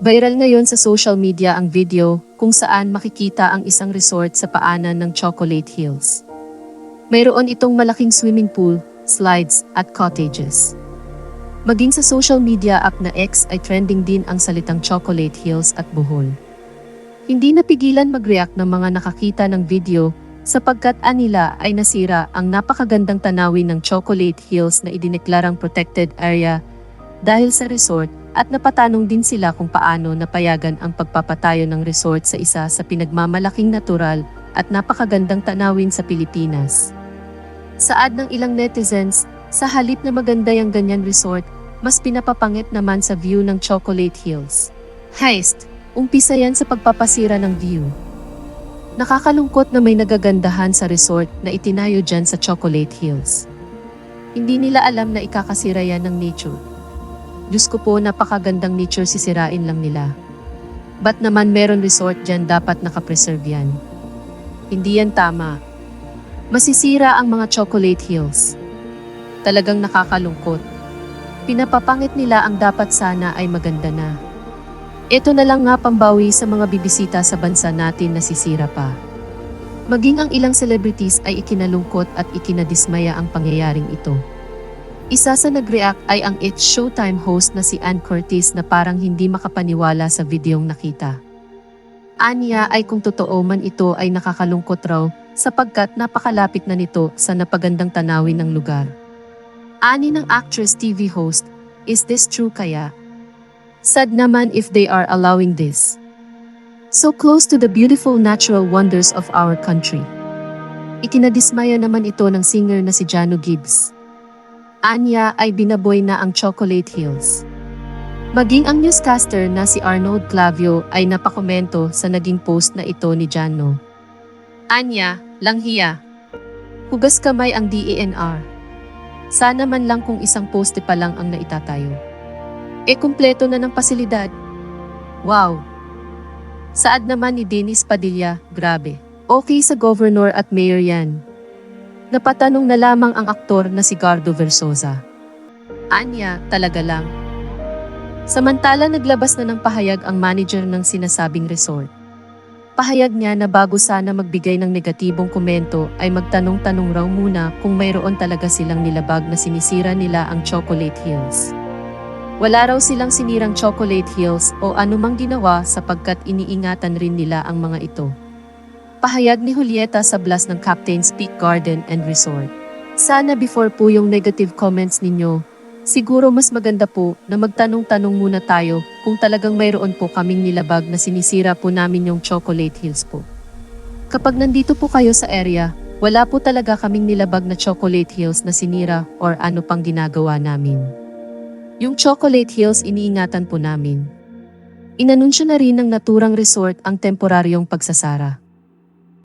Viral ngayon sa social media ang video kung saan makikita ang isang resort sa paanan ng Chocolate Hills. Mayroon itong malaking swimming pool, slides, at cottages. Maging sa social media app na X ay trending din ang salitang Chocolate Hills at Bohol. Hindi napigilan mag-react ng mga nakakita ng video sapagkat anila ay nasira ang napakagandang tanawin ng Chocolate Hills na idineklarang protected area dahil sa resort at napatanong din sila kung paano napayagan ang pagpapatayo ng resort sa isa sa pinagmamalaking natural at napakagandang tanawin sa Pilipinas. Saad ng ilang netizens, sa halip na maganda yung ganyan resort, mas pinapapangit naman sa view ng Chocolate Hills. Heist, umpisa yan sa pagpapasira ng view. Nakakalungkot na may nagagandahan sa resort na itinayo dyan sa Chocolate Hills. Hindi nila alam na ikakasira yan ng nature. Diyos ko po napakagandang nature sisirain lang nila. Ba't naman meron resort dyan dapat nakapreserve yan? Hindi yan tama. Masisira ang mga Chocolate Hills. Talagang nakakalungkot. Pinapapangit nila ang dapat sana ay maganda na. Ito na lang nga pambawi sa mga bibisita sa bansa natin na sisira pa. Maging ang ilang celebrities ay ikinalungkot at ikinadismaya ang pangyayaring ito. Isa sa nag-react ay ang It's Showtime host na si Ann Curtis na parang hindi makapaniwala sa videong nakita. Anya ay kung totoo man ito ay nakakalungkot raw sapagkat napakalapit na nito sa napagandang tanawin ng lugar. Ani ng actress TV host, is this true kaya? Sad naman if they are allowing this. So close to the beautiful natural wonders of our country. Ikinadismaya naman ito ng singer na si Jano Gibbs. Anya ay binaboy na ang Chocolate Hills. Maging ang newscaster na si Arnold Clavio ay napakomento sa naging post na ito ni Jano. Anya, langhiya. Hugas kamay ang DENR. Sana man lang kung isang poste pa lang ang naitatayo. E kumpleto na ng pasilidad. Wow! Saad naman ni Dennis Padilla, grabe. Okay sa governor at mayor yan. Napatanong na lamang ang aktor na si Gardo Versosa. Anya, talaga lang. Samantala naglabas na ng pahayag ang manager ng sinasabing resort. Pahayag niya na bago sana magbigay ng negatibong komento ay magtanong-tanong raw muna kung mayroon talaga silang nilabag na sinisira nila ang Chocolate Hills. Wala raw silang sinirang Chocolate Hills o anumang ginawa sapagkat iniingatan rin nila ang mga ito. Pahayag ni Julieta sa blast ng Captain's Peak Garden and Resort. Sana before po yung negative comments ninyo, siguro mas maganda po na magtanong-tanong muna tayo kung talagang mayroon po kaming nilabag na sinisira po namin yung Chocolate Hills po. Kapag nandito po kayo sa area, wala po talaga kaming nilabag na Chocolate Hills na sinira or ano pang ginagawa namin. Yung Chocolate Hills iniingatan po namin. Inanunsyo na rin ng naturang resort ang temporaryong pagsasara.